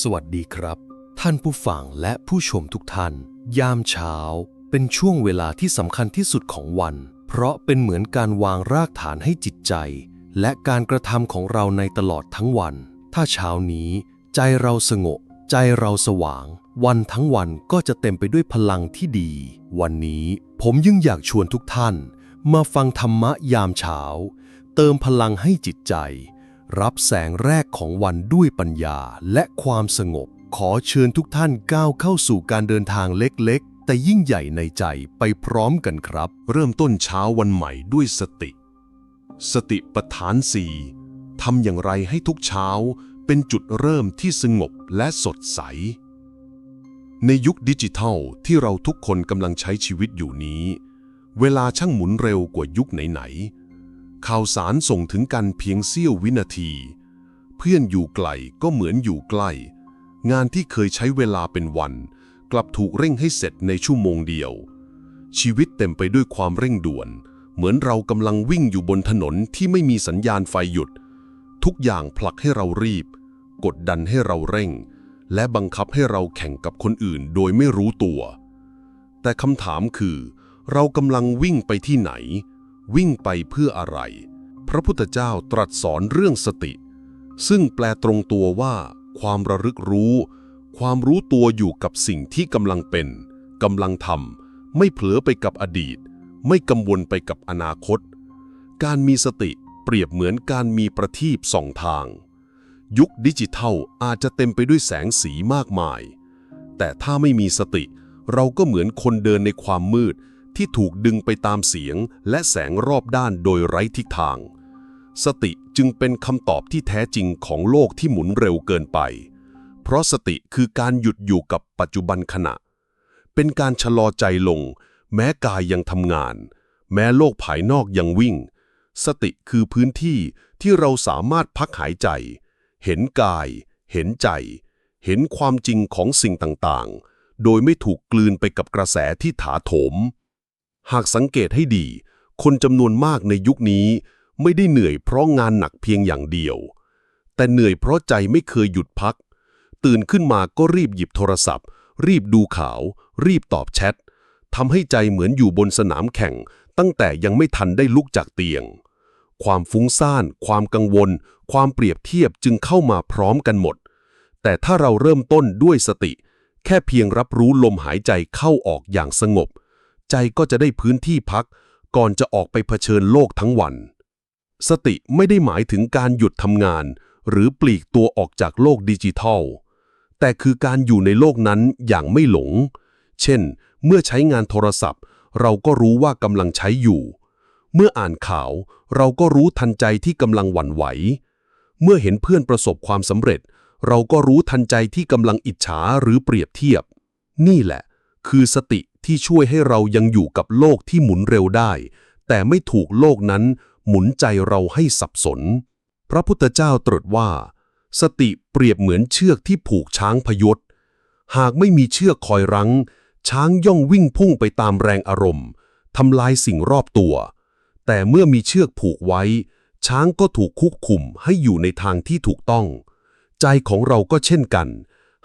สวัสดีครับ ท่านผู้ฟังและผู้ชมทุกท่าน ยามเช้า เป็นช่วงเวลาที่สำคัญที่สุดของวัน เพราะเป็นเหมือนการวางรากฐานให้จิตใจ และการกระทำของเราในตลอดทั้งวัน ถ้าเช้านี้ ใจเราสงบใจเราสว่าง วันทั้งวันก็จะเต็มไปด้วยพลังที่ดี วันนี้ผมยิ่งอยากชวนทุกท่าน มาฟังธรรมะยามเช้า เติมพลังให้จิตใจ รับแสงแรกของวันด้วยปัญญาและความสงบ ขอเชิญทุกท่านก้าวเข้าสู่การเดินทางเล็กๆ แต่ยิ่งใหญ่ในใจไปพร้อมกันครับ เริ่มต้นเช้าวันใหม่ด้วยสติ สติปฐานสี่ทำอย่างไรให้ทุกเช้าเป็นจุดเริ่มที่สงบและสดใส ในยุคดิจิทัลที่เราทุกคนกำลังใช้ชีวิตอยู่นี้ เวลาช่างหมุนเร็วกว่ายุคไหนๆ ข่าวสารส่งถึงกันเพียงเสี้ยววินาที เพื่อนอยู่ไกลก็เหมือนอยู่ใกล้ งานที่เคยใช้เวลาเป็นวัน กลับถูกเร่งให้เสร็จในชั่วโมงเดียว ชีวิตเต็มไปด้วยความเร่งด่วน เหมือนเรากำลังวิ่งอยู่บนถนนที่ไม่มีสัญญาณไฟหยุด ทุกอย่างผลักให้เรารีบ กดดันให้เราเร่ง และบังคับให้เราแข่งกับคนอื่นโดยไม่รู้ตัว แต่คำถามคือ เรากำลังวิ่งไปที่ไหน วิ่งไปเพื่ออะไร พระพุทธเจ้าตรัสสอนเรื่องสติ ซึ่งแปลตรงตัวว่า ความระลึกรู้ ความรู้ตัวอยู่กับสิ่งที่กำลังเป็นกำลังทำไม่เผลอไปกับอดีต ไม่กังวลไปกับอนาคต การมีสติเปรียบเหมือนการมีประทีปสองทาง ยุคดิจิทัลอาจจะเต็มไปด้วยแสงสีมากมาย แต่ถ้าไม่มีสติเราก็เหมือนคนเดินในความมืด ที่ถูกดึงไปตามเสียงและแสงรอบด้านโดยไร้ทิศทาง สติจึงเป็นคำตอบที่แท้จริงของโลกที่หมุนเร็วเกินไป เพราะสติคือการหยุดอยู่กับปัจจุบันขณะ เป็นการชะลอใจลง แม้กายยังทำงาน แม้โลกภายนอกยังวิ่ง สติคือพื้นที่ที่เราสามารถพักหายใจ เห็นกาย เห็นใจ เห็นความจริงของสิ่งต่างๆ โดยไม่ถูกกลืนไปกับกระแสที่ถาโถม หากสังเกตให้ดี คนจำนวนมากในยุคนี้ไม่ได้เหนื่อยเพราะงานหนักเพียงอย่างเดียว แต่เหนื่อยเพราะใจไม่เคยหยุดพัก ตื่นขึ้นมาก็รีบหยิบโทรศัพท์ รีบดูข่าว รีบตอบแชททำให้ใจเหมือนอยู่บนสนามแข่ง ตั้งแต่ยังไม่ทันได้ลุกจากเตียง ความฟุ้งซ่าน ความกังวล ความเปรียบเทียบจึงเข้ามาพร้อมกันหมด แต่ถ้าเราเริ่มต้นด้วยสติ แค่เพียงรับรู้ลมหายใจเข้าออกอย่างสงบ ใจก็จะได้พื้นที่พัก ก่อนจะออกไปเผชิญโลกทั้งวัน สติไม่ได้หมายถึงการหยุดทำงาน หรือปลีกตัวออกจากโลกดิจิทัล แต่คือการอยู่ในโลกนั้นอย่างไม่หลง เช่น เมื่อใช้งานโทรศัพท์ เราก็รู้ว่ากำลังใช้อยู่ เมื่ออ่านข่าวเราก็รู้ทันใจที่กำลังหวั่นไหว เมื่อเห็นเพื่อนประสบความสำเร็จ เราก็รู้ทันใจที่กำลังอิจฉาหรือเปรียบเทียบ นี่แหละ คือสติ ที่ช่วยให้เรายังอยู่กับโลกที่หมุนเร็วได้ แต่ไม่ถูกโลกนั้นหมุนใจเราให้สับสน พระพุทธเจ้าตรัสว่า สติเปรียบเหมือนเชือกที่ผูกช้างพยศ หากไม่มีเชือกคอยรั้ง ช้างย่องวิ่งพุ่งไปตามแรงอารมณ์ทำลายสิ่งรอบตัว แต่เมื่อมีเชือกผูกไว้ ช้างก็ถูกคุกคุมให้อยู่ในทางที่ถูกต้อง ใจของเราก็เช่นกัน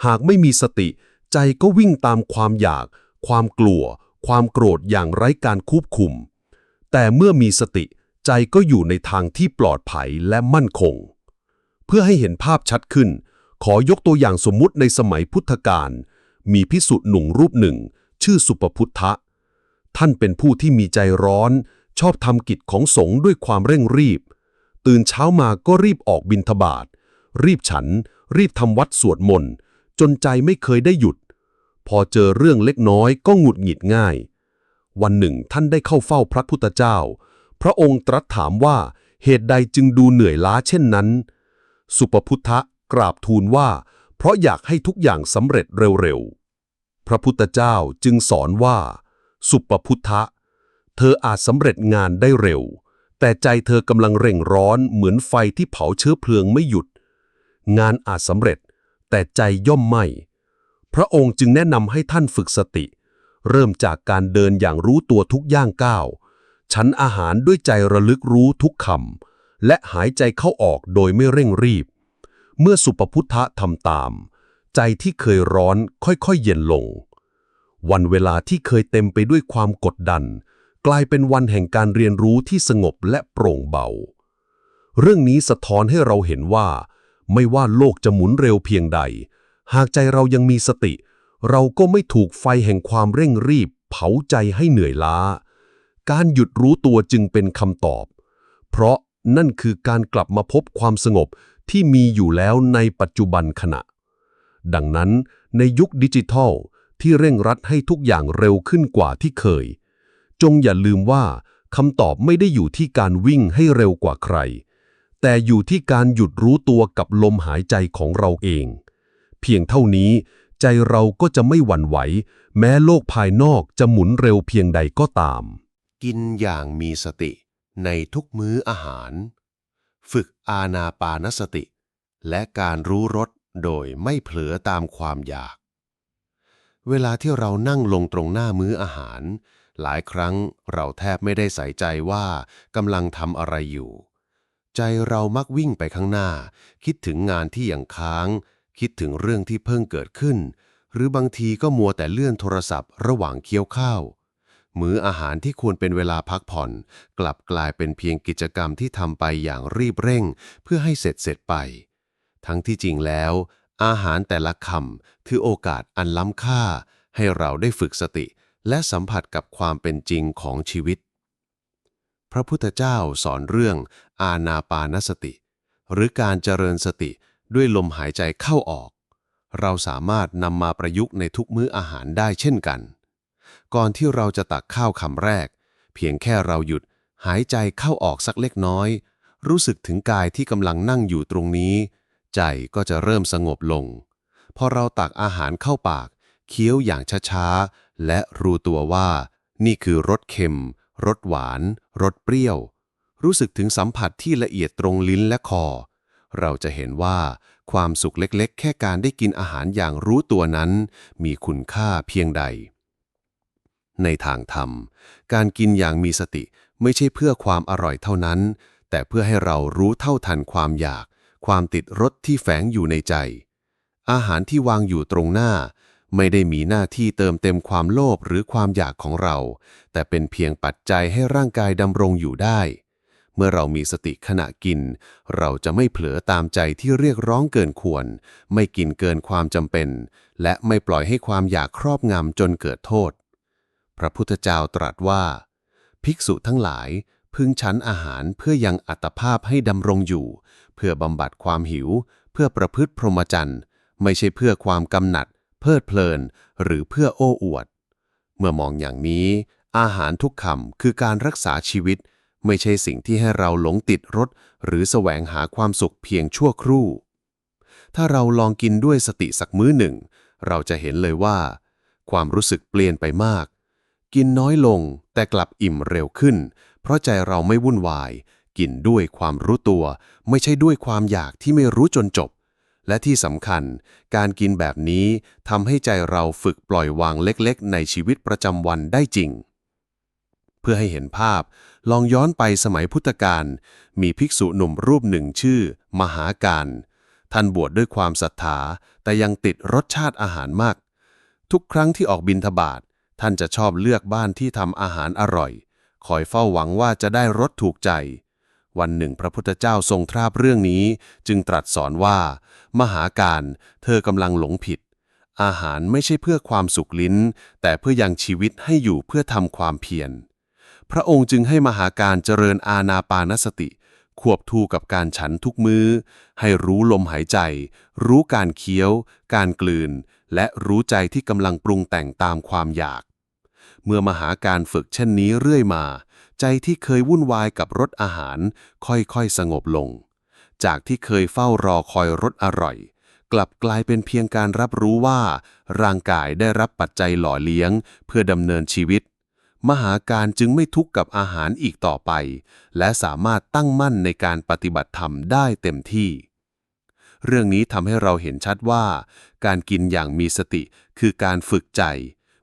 หากไม่มีสติ ใจก็วิ่งตามความอยาก ความกลัว ความโกรธอย่างไร้การควบคุม แต่เมื่อมีสติใจก็อยู่ในทางที่ปลอดภัยและมั่นคง เพื่อให้เห็นภาพชัดขึ้น ขอยกตัวอย่างสมมุติในสมัยพุทธกาลมีพิสุหนุ่มรูปหนึ่ง ชื่อสุปพุทธะ ท่านเป็นผู้ที่มีใจร้อน ชอบทำกิจของสงฆ์ด้วยความเร่งรีบ ตื่นเช้ามาก็รีบออกบิณฑบาตรีบฉัน รีบทำวัดสวดมนต์จนใจไม่เคยได้หยุด พอเจอเรื่องเล็กน้อยก็หงุดหงิดง่าย วันหนึ่งท่านได้เข้าเฝ้าพระพุทธเจ้า พระองค์ตรัสถามว่าเหตุใดจึงดูเหนื่อยล้าเช่นนั้น สุปพุทธะกราบทูลว่า เพราะอยากให้ทุกอย่างสำเร็จเร็วๆ พระพุทธเจ้าจึงสอนว่า สุปพุทธะ เธออาจสำเร็จงานได้เร็ว แต่ใจเธอกำลังเร่งร้อนเหมือนไฟที่เผาเชื้อเพลิงไม่หยุด งานอาจสำเร็จ แต่ใจย่อมไม่ พระองค์จึงแนะนำให้ท่านฝึกสติ เริ่มจากการเดินอย่างรู้ตัวทุกย่างก้าวฉันอาหารด้วยใจระลึกรู้ทุกคำและหายใจเข้าออกโดยไม่เร่งรีบ เมื่อสุปพุทธะทำตาม ใจที่เคยร้อนค่อยๆเย็นลง วันเวลาที่เคยเต็มไปด้วยความกดดัน กลายเป็นวันแห่งการเรียนรู้ที่สงบและโปร่งเบา เรื่องนี้สะท้อนให้เราเห็นว่า ไม่ว่าโลกจะหมุนเร็วเพียงใด หากใจเรายังมีสติ เราก็ไม่ถูกไฟแห่งความเร่งรีบ เผาใจให้เหนื่อยล้า การหยุดรู้ตัวจึงเป็นคำตอบ เพราะนั่นคือการกลับมาพบความสงบที่มีอยู่แล้วในปัจจุบันขณะ ดังนั้นในยุคดิจิทัลที่เร่งรัดให้ทุกอย่างเร็วขึ้นกว่าที่เคย จงอย่าลืมว่าคำตอบไม่ได้อยู่ที่การวิ่งให้เร็วกว่าใคร แต่อยู่ที่การหยุดรู้ตัวกับลมหายใจของเราเอง เพียงเท่านี้ ใจเราก็จะไม่หวั่นไหว แม้โลกภายนอกจะหมุนเร็วเพียงใดก็ตาม กินอย่างมีสติในทุกมื้ออาหาร ฝึกอาณาปานสติ และการรู้รสโดยไม่เผลอตามความอยาก เวลาที่เรานั่งลงตรงหน้ามื้ออาหาร หลายครั้งเราแทบไม่ได้ใส่ใจว่ากำลังทำอะไรอยู่ ใจเรามักวิ่งไปข้างหน้า คิดถึงงานที่ยังค้าง คิดถึงเรื่องที่เพิ่งเกิดขึ้น หรือบางทีก็มัวแต่เลื่อนโทรศัพท์ระหว่างเคี้ยวข้าว มื้ออาหารที่ควรเป็นเวลาพักผ่อน กลับกลายเป็นเพียงกิจกรรมที่ทำไปอย่างรีบเร่ง เพื่อให้เสร็จเสร็จไป ทั้งที่จริงแล้ว อาหารแต่ละคำคือโอกาสอันล้ำค่า ให้เราได้ฝึกสติ และสัมผัสกับความเป็นจริงของชีวิต พระพุทธเจ้าสอนเรื่องอาณาปานสติ หรือการเจริญสติ ด้วยลมหายใจเข้าออก เราสามารถนำมาประยุกต์ในทุกมื้ออาหารได้เช่นกัน ก่อนที่เราจะตักข้าวคำแรก เพียงแค่เราหยุดหายใจเข้าออกสักเล็กน้อย รู้สึกถึงกายที่กำลังนั่งอยู่ตรงนี้ ใจก็จะเริ่มสงบลง พอเราตักอาหารเข้าปาก เคี้ยวอย่างช้าๆ และรู้ตัวว่า นี่คือรสเค็มรสหวานรสเปรี้ยว รู้สึกถึงสัมผัสที่ละเอียดตรงลิ้นและคอ เราจะเห็นว่าความสุขเล็กๆ แค่การได้กินอาหารอย่างรู้ตัวนั้น มีคุณค่าเพียงใด ในทางธรรม การกินอย่างมีสติไม่ใช่เพื่อความอร่อยเท่านั้น แต่เพื่อให้เรารู้เท่าทันความอยาก ความติดรสที่แฝงอยู่ในใจ อาหารที่วางอยู่ตรงหน้า ไม่ได้มีหน้าที่เติมเต็มความโลภหรือความอยากของเรา แต่เป็นเพียงปัจจัยให้ร่างกายดำรงอยู่ได้ เมื่อเรามีสติขณะกิน เราจะไม่เผลอตามใจที่เรียกร้องเกินควร ไม่กินเกินความจำเป็น และไม่ปล่อยให้ความอยากครอบงำจนเกิดโทษ พระพุทธเจ้าตรัสว่า ภิกษุทั้งหลายพึงฉันอาหารเพื่อยังอัตภาพให้ดำรงอยู่ เพื่อบำบัดความหิว เพื่อประพฤติพรหมจรรย์ไม่ใช่เพื่อความกำหนัด เพลิดเพลิน หรือเพื่อโอ้อวด เมื่อมองอย่างนี้ อาหารทุกคำคือการรักษาชีวิต ไม่ใช่สิ่งที่ให้เราหลงติดรสหรือแสวงหาความสุขเพียงชั่วครู่ ถ้าเราลองกินด้วยสติสักมื้อหนึ่ง เราจะเห็นเลยว่า ความรู้สึกเปลี่ยนไปมาก กินน้อยลงแต่กลับอิ่มเร็วขึ้น เพราะใจเราไม่วุ่นวาย กินด้วยความรู้ตัว ไม่ใช่ด้วยความอยากที่ไม่รู้จนจบ และที่สำคัญ การกินแบบนี้ทำให้ใจเราฝึกปล่อยวางเล็กๆ ในชีวิตประจำวันได้จริง เพื่อให้เห็นภาพ ลองย้อนไปสมัยพุทธกาลมีภิกษุหนุ่มรูปหนึ่งชื่อ มหาการ ท่านบวชดด้วยความศรัทธา แต่ยังติดรสชาติอาหารมาก ทุกครั้งที่ออกบินทบาทท่านจะชอบเลือกบ้านที่ทำอาหารอร่อย คอยเฝ้าหวังว่าจะได้รสถูกใจ วันหนึ่งพระพุทธเจ้าทรงทราบเรื่องนี้ จึงตรัสสอนว่า มหาการเธอกำลังหลงผิด อาหารไม่ใช่เพื่อความสุขลิ้น แต่เพื่อยังชีวิตให้อยู่เพื่อทำความเพียร พระองค์จึงให้มหาการเจริญอาณาปานสติ ควบคู่กับการฉันทุกมือ้อ ให้รู้ลมหายใจ รู้การเคี้ยว การกลืน และรู้ใจที่กำลังปรุงแต่งตามความอยาก เมื่อมหาการฝึกเช่นนี้เรื่อยมา ใจที่เคยวุ่นวายกับรสอาหาร ค่อยๆสงบลง จากที่เคยเฝ้ารอคอยรสอร่อยกลับกลายเป็นเพียงการรับรู้ว่า ร่างกายได้รับปัจจัยหล่อเลี้ยง เพื่อดำเนินชีวิต มหาการจึงไม่ทุกข์กับอาหารอีกต่อไป และสามารถตั้งมั่นในการปฏิบัติธรรมได้เต็มที่ เรื่องนี้ทำให้เราเห็นชัดว่า การกินอย่างมีสติคือการฝึกใจ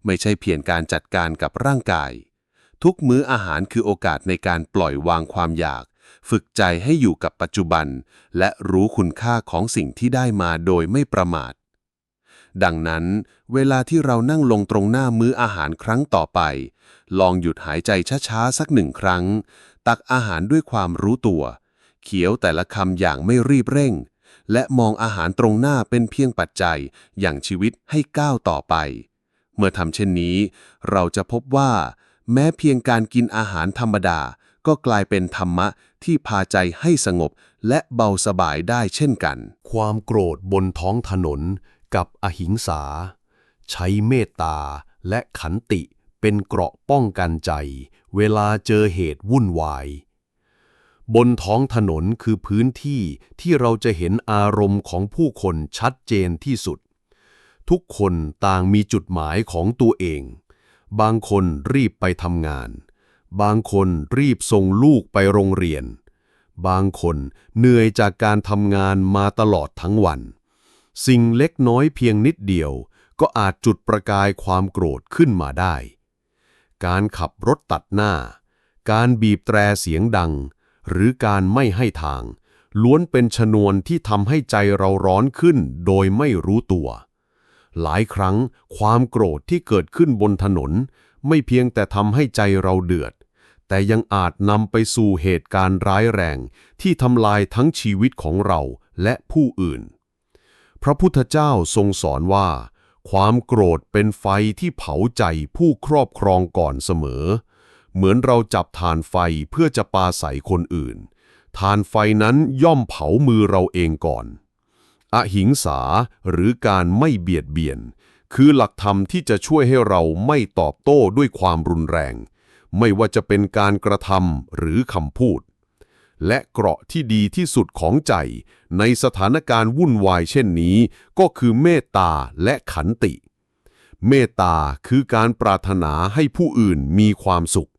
ไม่ใช่เพียงการจัดการกับร่างกาย ทุกมื้ออาหารคือโอกาสในการปล่อยวางความอยาก ฝึกใจให้อยู่กับปัจจุบัน และรู้คุณค่าของสิ่งที่ได้มาโดยไม่ประมาท ดังนั้น เวลาที่เรานั่งลงตรงหน้ามื้ออาหารครั้งต่อไป ลองหยุดหายใจช้าๆ สักหนึ่งครั้ง ตักอาหารด้วยความรู้ตัวเคี้ยวแต่ละคำอย่างไม่รีบเร่ง และมองอาหารตรงหน้าเป็นเพียงปัจจัยอย่างชีวิตให้ก้าวต่อไป เมื่อทำเช่นนี้ เราจะพบว่า แม้เพียงการกินอาหารธรรมดา ก็กลายเป็นธรรมะที่พาใจให้สงบและเบาสบายได้เช่นกัน ความโกรธบนท้องถนน กับอหิงสา ใช้เมตตาและขันติเป็นเกราะป้องกันใจ เวลาเจอเหตุวุ่นวาย บนท้องถนนคือพื้นที่ที่เราจะเห็นอารมณ์ของผู้คนชัดเจนที่สุด ทุกคนต่างมีจุดหมายของตัวเอง บางคนรีบไปทำงาน บางคนรีบส่งลูกไปโรงเรียน บางคนเหนื่อยจากการทำงานมาตลอดทั้งวัน สิ่งเล็กน้อยเพียงนิดเดียว ก็อาจจุดประกายความโกรธขึ้นมาได้ การขับรถตัดหน้า การบีบแตรเสียงดัง หรือการไม่ให้ทาง ล้วนเป็นชนวนที่ทำให้ใจเราร้อนขึ้นโดยไม่รู้ตัว หลายครั้งความโกรธที่เกิดขึ้นบนถนน ไม่เพียงแต่ทำให้ใจเราเดือดแต่ยังอาจนำไปสู่เหตุการณ์ร้ายแรงที่ทำลายทั้งชีวิตของเราและผู้อื่น ระพุทธเจ้าทรงสอนว่า ความโกรธเป็นไฟที่เผาใจผู้ครอบครองก่อนเสมอ เหมือนเราจับทานไฟเพื่อจะปาใส่คนอื่นทานไฟนั้นย่อมเผามือเราเองก่อน อหิงสาหรือการไม่เบียดเบียน คือหลักธรรมที่จะช่วยให้เราไม่ตอบโต้ด้วยความรุนแรง ไม่ว่าจะเป็นการกระทำหรือคำพูด และเกราะที่ดีที่สุดของใจ ในสถานการณ์วุ่นวายเช่นนี้ ก็คือเมตตาและขันติ เมตตาคือการปรารถนาให้ผู้อื่นมีความสุข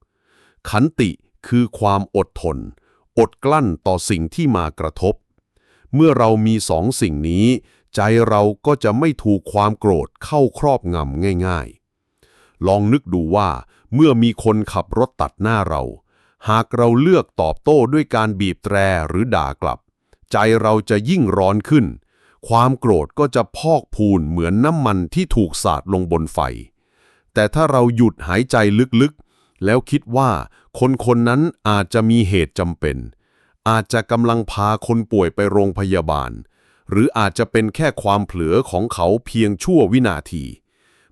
ขันติคือความอดทน อดกลั้นต่อสิ่งที่มากระทบ เมื่อเรามีสองสิ่งนี้ ใจเราก็จะไม่ถูกความโกรธเข้าครอบงำง่าย ๆ ลองนึกดูว่า เมื่อมีคนขับรถตัดหน้าเรา หากเราเลือกตอบโต้ด้วยการบีบแตรหรือด่ากลับ ใจเราจะยิ่งร้อนขึ้น ความโกรธก็จะพอกพูนเหมือนน้ำมันที่ถูกสาดลงบนไฟ แต่ถ้าเราหยุดหายใจลึกๆ แล้วคิดว่าคนคนนั้นอาจจะมีเหตุจำเป็น อาจจะกำลังพาคนป่วยไปโรงพยาบาล หรืออาจจะเป็นแค่ความเผลอของเขาเพียงชั่ววินาที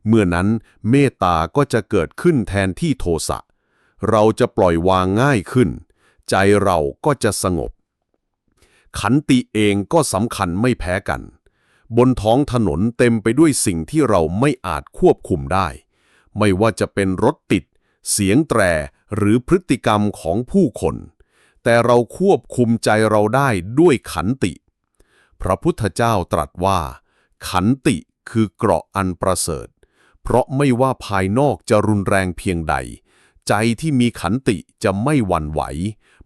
เมื่อนั้นเมตตาก็จะเกิดขึ้นแทนที่โทสะ เราจะปล่อยวางง่ายขึ้น ใจเราก็จะสงบ ขันติเองก็สำคัญไม่แพ้กัน บนท้องถนนเต็มไปด้วยสิ่งที่เราไม่อาจควบคุมได้ ไม่ว่าจะเป็นรถติด เสียงแตรหรือพฤติกรรมของผู้คน แต่เราควบคุมใจเราได้ด้วยขันติ พระพุทธเจ้าตรัสว่า ขันติคือเกราะอันประเสริฐ เพราะไม่ว่าภายนอกจะรุนแรงเพียงใด ใจที่มีขันติจะไม่หวั่นไหว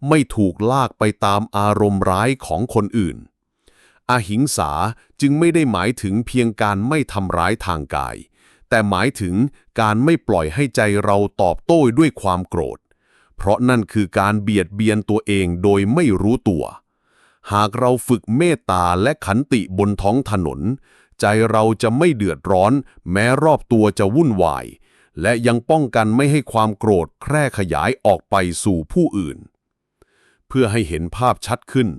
ไม่ถูกลากไปตามอารมณ์ร้ายของคนอื่น อหิงสาจึงไม่ได้หมายถึงเพียงการไม่ทำร้ายทางกาย แต่หมายถึงการไม่ปล่อยให้ใจเราตอบโต้ด้วยความโกรธ เพราะนั่นคือการเบียดเบียนตัวเองโดยไม่รู้ตัว หากเราฝึกเมตตาและขันติบนท้องถนน ใจเราจะไม่เดือดร้อน แม้รอบตัวจะวุ่นวาย และยังป้องกันไม่ให้ความโกรธแพร่ขยายออกไปสู่ผู้อื่น เพื่อให้เห็นภาพชัดขึ้น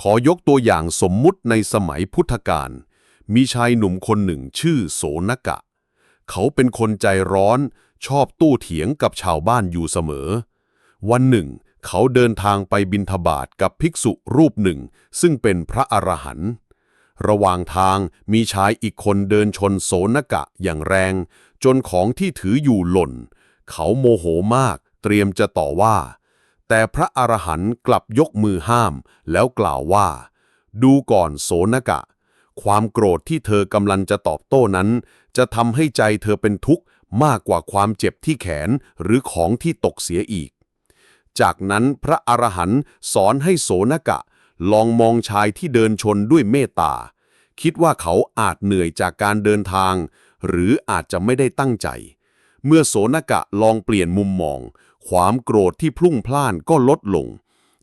ขอยกตัวอย่างสมมุติในสมัยพุทธกาลมีชายหนุ่มคนหนึ่งชื่อโสนกะ เขาเป็นคนใจร้อนชอบตู้เถียงกับชาวบ้านอยู่เสมอ วันหนึ่ง เขาเดินทางไปบินทบาทกับภิกษุรูปหนึ่ง ซึ่งเป็นพระอรหันต์ ระหว่างทางมีชายอีกคนเดินชนโสนกะอย่างแรง จนของที่ถืออยู่หล่น เขาโมโหมากเตรียมจะต่อว่า แต่พระอรหันต์กลับยกมือห้าม แล้วกล่าวว่า ดูก่อนโสนกะ ความโกรธที่เธอกำลังจะตอบโต้นั้น จะทำให้ใจเธอเป็นทุกข์มากกว่าความเจ็บที่แขนหรือของที่ตกเสียอีก จากนั้นพระอรหันต์สอนให้โสนกะ ลองมองชายที่เดินชนด้วยเมตตา คิดว่าเขาอาจเหนื่อยจากการเดินทาง หรืออาจจะไม่ได้ตั้งใจ เมื่อโสนกะลองเปลี่ยนมุมมอง ความโกรธที่พลุ่งพล่านก็ลดลง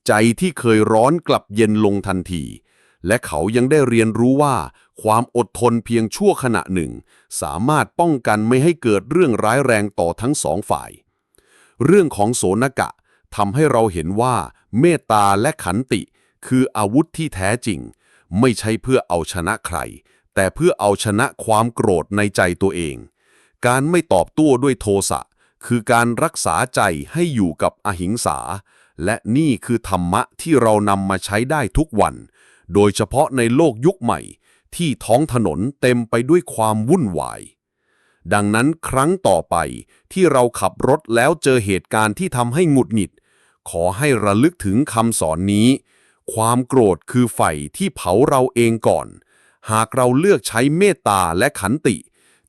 ใจที่เคยร้อนกลับเย็นลงทันที และเขายังได้เรียนรู้ว่า ความอดทนเพียงชั่วขณะหนึ่ง สามารถป้องกันไม่ให้เกิดเรื่องร้ายแรงต่อทั้งสองฝ่าย เรื่องของโสนกะทำให้เราเห็นว่าเมตตาและขันติ คืออาวุธที่แท้จริง ไม่ใช่เพื่อเอาชนะใคร แต่เพื่อเอาชนะความโกรธในใจตัวเอง การไม่ตอบโต้ด้วยโทสะคือการรักษาใจให้อยู่กับอหิงสา และนี่คือธรรมะที่เรานำมาใช้ได้ทุกวัน โดยเฉพาะในโลกยุคใหม่ ที่ท้องถนนเต็มไปด้วยความวุ่นวาย ดังนั้นครั้งต่อไปที่เราขับรถแล้วเจอเหตุการณ์ที่ทำให้หงุดหงิด ขอให้ระลึกถึงคำสอนนี้ ความโกรธคือไฟที่เผาเราเองก่อน หากเราเลือกใช้เมตตาและขันติ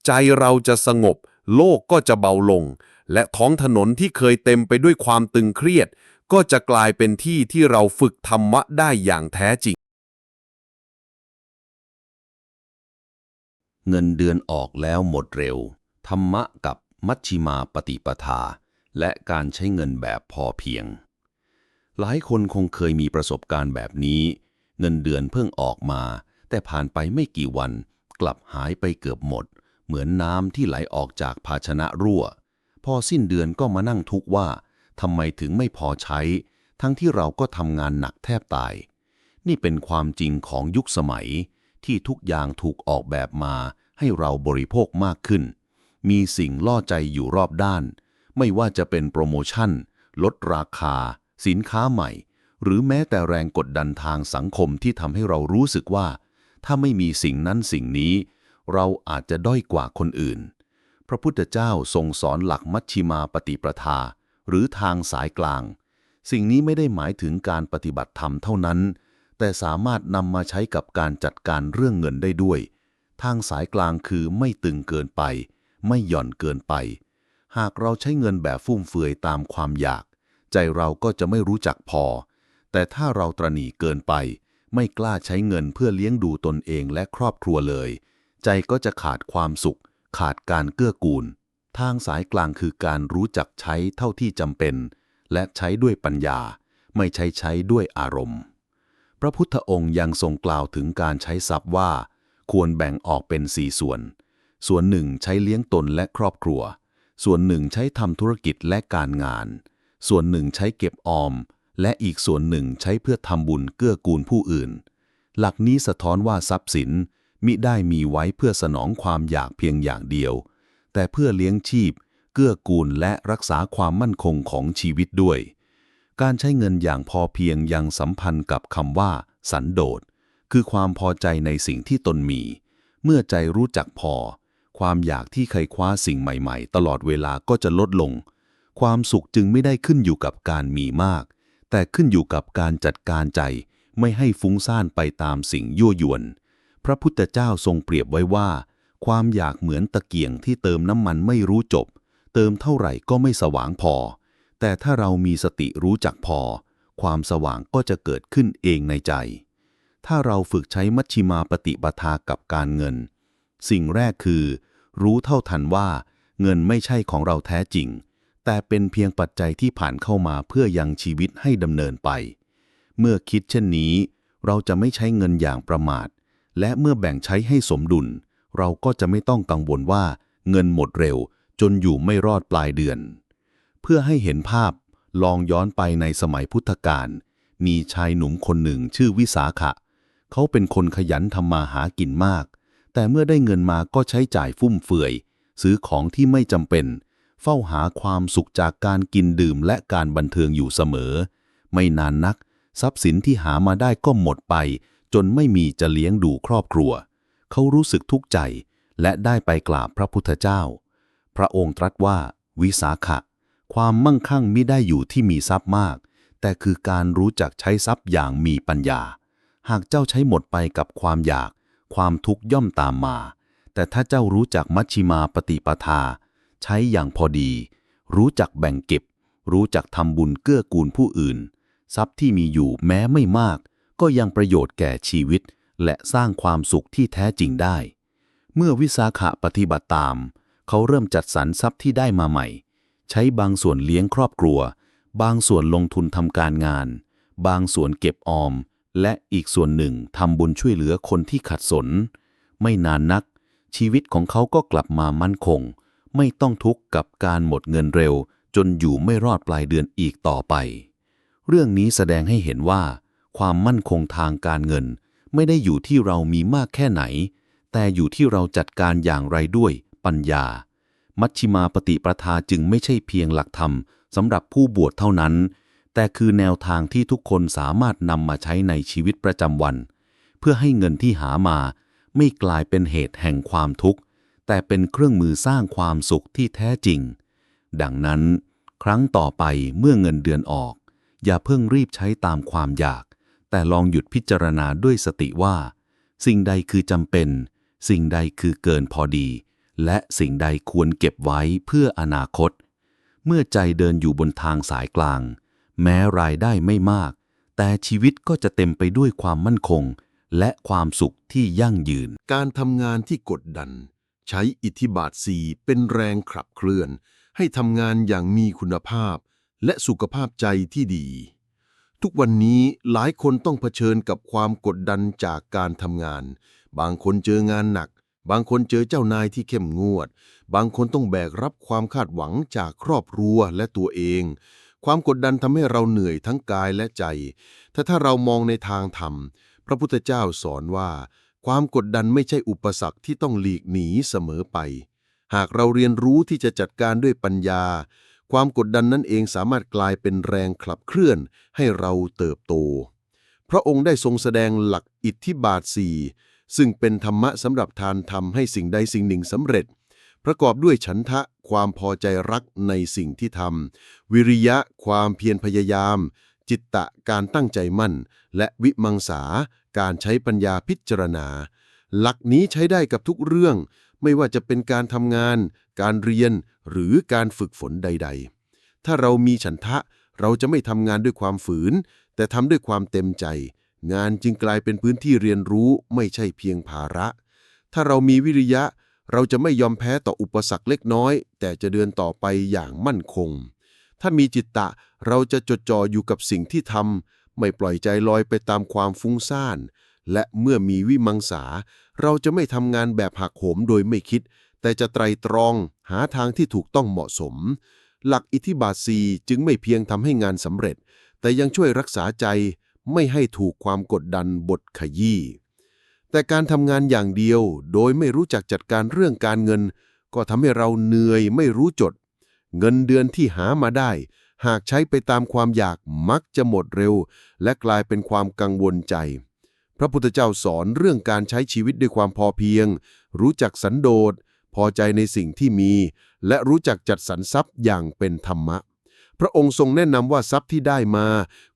ใจเราจะสงบ โลกก็จะเบาลง และท้องถนนที่เคยเต็มไปด้วยความตึงเครียด ก็จะกลายเป็นที่ที่เราฝึกธรรมะได้อย่างแท้จริง เงินเดือนออกแล้วหมดเร็ว ธรรมะกับมัชชิมาปฏิปทา และการใช้เงินแบบพอเพียง หลายคนคงเคยมีประสบการณ์แบบนี้ เงินเดือนเพิ่งออกมา แต่ผ่านไปไม่กี่วัน กลับหายไปเกือบหมด เหมือนน้ำที่ไหลออกจากภาชนะรั่ว พอสิ้นเดือนก็มานั่งทุกข์ว่าทำไมถึงไม่พอใช้ ทั้งที่เราก็ทำงานหนักแทบตาย นี่เป็นความจริงของยุคสมัย ที่ทุกอย่างถูกออกแบบมาให้เราบริโภคมากขึ้น มีสิ่งล่อใจอยู่รอบด้าน ไม่ว่าจะเป็นโปรโมชั่น ลดราคา สินค้าใหม่ หรือแม้แต่แรงกดดันทางสังคมที่ทำให้เรารู้สึกว่า ถ้าไม่มีสิ่งนั้นสิ่งนี้ เราอาจจะด้อยกว่าคนอื่น พระพุทธเจ้าทรงสอนหลักมัชชิมาปฏิปทา หรือทางสายกลาง สิ่งนี้ไม่ได้หมายถึงการปฏิบัติธรรมเท่านั้น แต่สามารถนำมาใช้กับการจัดการเรื่องเงินได้ด้วย ทางสายกลางคือไม่ตึงเกินไป ไม่หย่อนเกินไป หากเราใช้เงินแบบฟุ่มเฟือยตามความอยาก ใจเราก็จะไม่รู้จักพอ แต่ถ้าเราตระหนี่เกินไป ไม่กล้าใช้เงินเพื่อเลี้ยงดูตนเองและครอบครัวเลย ใจก็จะขาดความสุข ขาดการเกื้อกูล ทางสายกลางคือการรู้จักใช้เท่าที่จำเป็น และใช้ด้วยปัญญา ไม่ใช้ใช้ด้วยอารมณ์ พระพุทธองค์ยังทรงกล่าวถึงการใช้ทรัพย์ว่า ควรแบ่งออกเป็นสี่ส่วน ส่วนหนึ่งใช้เลี้ยงตนและครอบครัว ส่วนหนึ่งใช้ทำธุรกิจและการงาน ส่วนหนึ่งใช้เก็บออม และอีกส่วนหนึ่งใช้เพื่อทำบุญเกื้อกูลผู้อื่น หลักนี้สะท้อนว่าทรัพย์สินมิได้มีไว้เพื่อสนองความอยากเพียงอย่างเดียว แต่เพื่อเลี้ยงชีพ เกื้อกูลและรักษาความมั่นคงของชีวิตด้วย การใช้เงินอย่างพอเพียงยังสัมพันธ์กับคำว่า สันโดษ คือความพอใจในสิ่งที่ตนมี เมื่อใจรู้จักพอ ความอยากที่ใครคว้าสิ่งใหม่ ๆ ตลอดเวลาก็จะลดลง ความสุขจึงไม่ได้ขึ้นอยู่กับการมีมาก แต่ขึ้นอยู่กับการจัดการใจไม่ให้ฟุ้งซ่านไปตามสิ่งยั่วยวน พระพุทธเจ้าทรงเปรียบไว้ว่า ความอยากเหมือนตะเกียงที่เติมน้ำมันไม่รู้จบ เติมเท่าไหร่ก็ไม่สว่างพอ แต่ถ้าเรามีสติรู้จักพอ ความสว่างก็จะเกิดขึ้นเองในใจ ถ้าเราฝึกใช้มัชชิมาปฏิปทากับการเงิน สิ่งแรกคือ รู้เท่าทันว่า เงินไม่ใช่ของเราแท้จริง แต่เป็นเพียงปัจจัยที่ผ่านเข้ามาเพื่อยังชีวิตให้ดำเนินไป เมื่อคิดเช่นนี้ เราจะไม่ใช้เงินอย่างประมาท และเมื่อแบ่งใช้ให้สมดุล เราก็จะไม่ต้องกังวลว่าเงินหมดเร็วจนอยู่ไม่รอดปลายเดือน เพื่อให้เห็นภาพลองย้อนไปในสมัยพุทธกาลมีชายหนุ่มคนหนึ่งชื่อวิสาขะ เขาเป็นคนขยันทำมาหากินมาก แต่เมื่อได้เงินมาก็ใช้จ่ายฟุ่มเฟือย ซื้อของที่ไม่จำเป็น เฝ้าหาความสุขจากการกินดื่มและการบันเทิงอยู่เสมอ ไม่นานนัก ทรัพย์สินที่หามาได้ก็หมดไป จนไม่มีจะเลี้ยงดูครอบครัว เขารู้สึกทุกข์ใจ และได้ไปกราบพระพุทธเจ้า พระองค์ตรัสว่า วิสาขะ ความมั่งคั่งมิได้อยู่ที่มีทรัพย์มาก แต่คือการรู้จักใช้ทรัพย์อย่างมีปัญญา หากเจ้าใช้หมดไปกับความอยาก ความทุกข์ย่อมตามมา แต่ถ้าเจ้ารู้จักมัชชิมาปฏิปทา ใช้อย่างพอดี รู้จักแบ่งเก็บ รู้จักทำบุญเกื้อกูลผู้อื่น ทรัพย์ที่มีอยู่แม้ไม่มาก ก็ยังประโยชน์แก่ชีวิต และสร้างความสุขที่แท้จริงได้ เมื่อวิสาขะปฏิบัติตาม เขาเริ่มจัดสรรทรัพย์ที่ได้มาใหม่ ใช้บางส่วนเลี้ยงครอบครัว บางส่วนลงทุนทำการงาน บางส่วนเก็บออม และอีกส่วนหนึ่งทำบุญช่วยเหลือคนที่ขัดสน ไม่นานนักชีวิตของเขาก็กลับมามั่นคง ไม่ต้องทุกข์กับการหมดเงินเร็ว จนอยู่ไม่รอดปลายเดือนอีกต่อไป เรื่องนี้แสดงให้เห็นว่า ความมั่นคงทางการเงิน ไม่ได้อยู่ที่เรามีมากแค่ไหน แต่อยู่ที่เราจัดการอย่างไรด้วย ปัญญา มัชชิมาปฏิปทาจึงไม่ใช่เพียงหลักธรรมสำหรับผู้บวชเท่านั้น แต่คือแนวทางที่ทุกคนสามารถนำมาใช้ในชีวิตประจำวัน เพื่อให้เงินที่หามา ไม่กลายเป็นเหตุแห่งความทุกข์ แต่เป็นเครื่องมือสร้างความสุขที่แท้จริง ดังนั้น ครั้งต่อไปเมื่อเงินเดือนออก อย่าเพิ่งรีบใช้ตามความอยาก แต่ลองหยุดพิจารณาด้วยสติว่า สิ่งใดคือจำเป็น สิ่งใดคือเกินพอดี และสิ่งใดควรเก็บไว้เพื่ออนาคต เมื่อใจเดินอยู่บนทางสายกลาง แม้รายได้ไม่มาก แต่ชีวิตก็จะเต็มไปด้วยความมั่นคง และความสุขที่ยั่งยืน การทำงานที่กดดัน ใช้อิทธิบาทสีเป็นแรงขับเคลื่อน ให้ทำงานอย่างมีคุณภาพ และสุขภาพใจที่ดี ทุกวันนี้หลายคนต้องเผชิญกับความกดดันจากการทำงาน บางคนเจองานหนัก บางคนเจอเจ้านายที่เข้มงวด บางคนต้องแบกรับความคาดหวังจากครอบครัวและตัวเอง ความกดดันทำให้เราเหนื่อยทั้งกายและใจถ้าถ้าเรามองในทางธรรมพระพุทธเจ้าสอนว่า ความกดดันไม่ใช่อุปสรรคที่ต้องหลีกหนีเสมอไป หากเราเรียนรู้ที่จะจัดการด้วยปัญญา ความกดดันนั่นเองสามารถกลายเป็นแรงขับเคลื่อนให้เราเติบโต พระองค์ได้ทรงแสดงหลักอิทธิบาทสี่ซึ่งเป็นธรรมะสำหรับทานทำให้สิ่งใดสิ่งหนึ่งสำเร็จ ประกอบด้วยฉันทะความพอใจรักในสิ่งที่ทำวิริยะความเพียรพยายาม จิตตะการตั้งใจมั่น และวิมังสา การใช้ปัญญาพิจารณา หลักนี้ใช้ได้กับทุกเรื่อง ไม่ว่าจะเป็นการทำงาน การเรียน หรือการฝึกฝนใด ๆ ถ้าเรามีฉันทะ เราจะไม่ทำงานด้วยความฝืน แต่ทำด้วยความเต็มใจ งานจึงกลายเป็นพื้นที่เรียนรู้ไม่ใช่เพียงภาระ ถ้าเรามีวิริยะ เราจะไม่ยอมแพ้ต่ออุปสรรคเล็กน้อย แต่จะเดินต่อไปอย่างมั่นคง ถ้ามีจิตตะ เราจะจดจ่ออยู่กับสิ่งที่ทำ ไม่ปล่อยใจลอยไปตามความฟุ้งซ่าน และเมื่อมีวิมังสา เราจะไม่ทำงานแบบหักโหมโดยไม่คิด แต่จะไตรตรองหาทางที่ถูกต้องเหมาะสม หลักอิทธิบาทสีจึงไม่เพียงทำให้งานสำเร็จ แต่ยังช่วยรักษาใจไม่ให้ถูกความกดดันบทขยี้แต่การทำงานอย่างเดียวโดยไม่รู้จักจัดการเรื่องการเงิน ก็ทำให้เราเหนื่อยไม่รู้จด เงินเดือนที่หามาได้ หากใช้ไปตามความอยากมักจะหมดเร็ว และกลายเป็นความกังวลใจ พระพุทธเจ้าสอนเรื่องการใช้ชีวิตด้วยความพอเพียง รู้จักสันโดษ พอใจในสิ่งที่มี และรู้จักจัดสรรทรัพย์อย่างเป็นธรรมะ พระองค์ทรงแนะนำว่าทรัพย์ที่ได้มา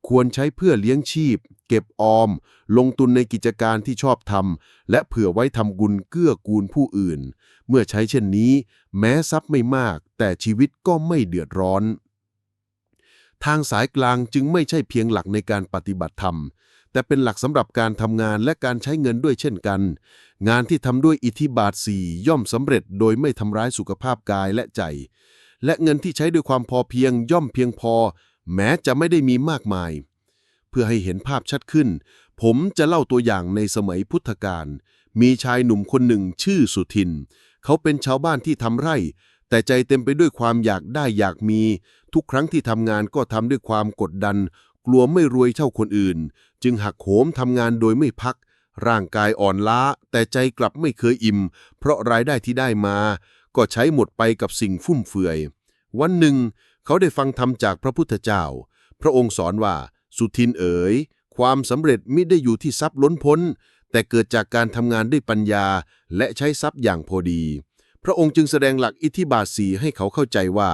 ควรใช้เพื่อเลี้ยงชีพ เก็บออม ลงทุนในกิจการที่ชอบทำและเผื่อไว้ทำบุญเกื้อกูลผู้อื่น เมื่อใช้เช่นนี้ แม้ทรัพย์ไม่มาก แต่ชีวิตก็ไม่เดือดร้อน ทางสายกลางจึงไม่ใช่เพียงหลักในการปฏิบัติธรรม แต่เป็นหลักสำหรับการทำงานและการใช้เงินด้วยเช่นกัน งานที่ทำด้วยอิทธิบาทสี่ย่อมสำเร็จโดยไม่ทำร้ายสุขภาพกายและใจ และเงินที่ใช้ด้วยความพอเพียงย่อมเพียงพอ แม้จะไม่ได้มีมากมาย เพื่อให้เห็นภาพชัดขึ้น ผมจะเล่าตัวอย่างในสมัยพุทธกาลมีชายหนุ่มคนหนึ่งชื่อสุทิน เขาเป็นชาวบ้านที่ทำไร่ แต่ใจเต็มไปด้วยความอยากได้อยากมี ทุกครั้งที่ทำงานก็ทำด้วยความกดดัน กลัวไม่รวยเท่าคนอื่น จึงหักโหมทำงานโดยไม่พัก ร่างกายอ่อนล้า แต่ใจกลับไม่เคยอิ่ม เพราะรายได้ที่ได้มา ก็ใช้หมดไปกับสิ่งฟุ่มเฟือย วันหนึ่ง เขาได้ฟังธรรมจากพระพุทธเจ้า พระองค์สอนว่า สุทินเอ๋ย ความสำเร็จมิได้อยู่ที่ทรัพย์ล้นพ้น แต่เกิดจากการทำงานด้วยปัญญาและใช้ทรัพย์อย่างพอดี ระองค์จึงแสดงหลักอิทธิบาทสีให้เขาเข้าใจว่า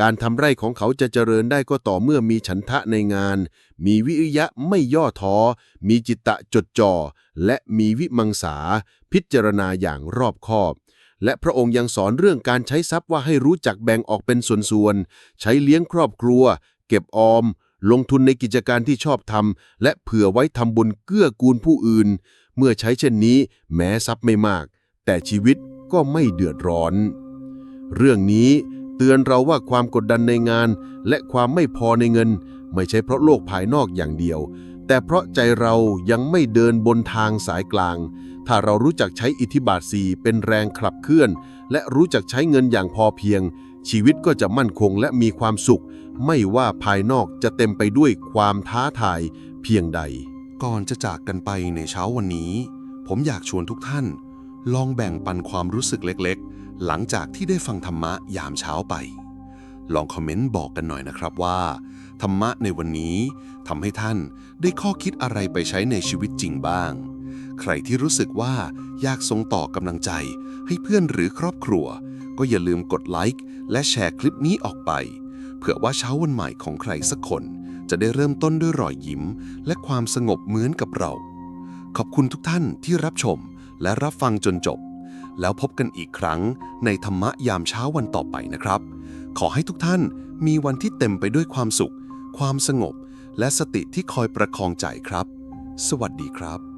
การทำไร่ของเขาจะเจริญได้ก็ต่อเมื่อมีฉันทะในงาน มีวิริยะไม่ย่อท้อ มีจิตตะจดจ่อ และมีวิมังสา พิจารณาอย่างรอบคอบ และพระองค์ยังสอนเรื่องการใช้ทรัพย์ว่าให้รู้จักแบ่งออกเป็นส่วนๆ ใช้เลี้ยงครอบครัว เก็บออม ลงทุนในกิจการที่ชอบทำและเผื่อไว้ทำบุญเกื้อกูลผู้อื่น เมื่อใช้เช่นนี้ แม้ทรัพย์ไม่มาก แต่ชีวิต ก็ไม่เดือดร้อน เรื่องนี้เตือนเราว่าความกดดันในงาน และความไม่พอในเงิน ไม่ใช่เพราะโลกภายนอกอย่างเดียว แต่เพราะใจเรายังไม่เดินบนทางสายกลาง ถ้าเรารู้จักใช้อิทธิบาทสีเป็นแรงขับเคลื่อน และรู้จักใช้เงินอย่างพอเพียง ชีวิตก็จะมั่นคงและมีความสุข ไม่ว่าภายนอกจะเต็มไปด้วยความท้าทายเพียงใด ก่อนจะจากกันไปในเช้าวันนี้ ผมอยากชวนทุกท่าน ลองแบ่งปันความรู้สึกเล็กๆ หลังจากที่ได้ฟังธรรมะยามเช้าไป ลองคอมเมนต์บอกกันหน่อยนะครับว่า ธรรมะในวันนี้ทำให้ท่านได้ข้อคิดอะไรไปใช้ในชีวิตจริงบ้าง ใครที่รู้สึกว่าอยากส่งต่อกำลังใจ ให้เพื่อนหรือครอบครัว ก็อย่าลืมกดไลค์และแชร์คลิปนี้ออกไป เผื่อว่าเช้าวันใหม่ของใครสักคน จะได้เริ่มต้นด้วยรอยยิ้ม และความสงบเหมือนกับเรา ขอบคุณทุกท่านที่รับชม และรับฟังจนจบ แล้วพบกันอีกครั้งในธรรมะยามเช้าวันต่อไปนะครับ ขอให้ทุกท่านมีวันที่เต็มไปด้วยความสุข ความสงบ และสติที่คอยประคองใจครับ สวัสดีครับ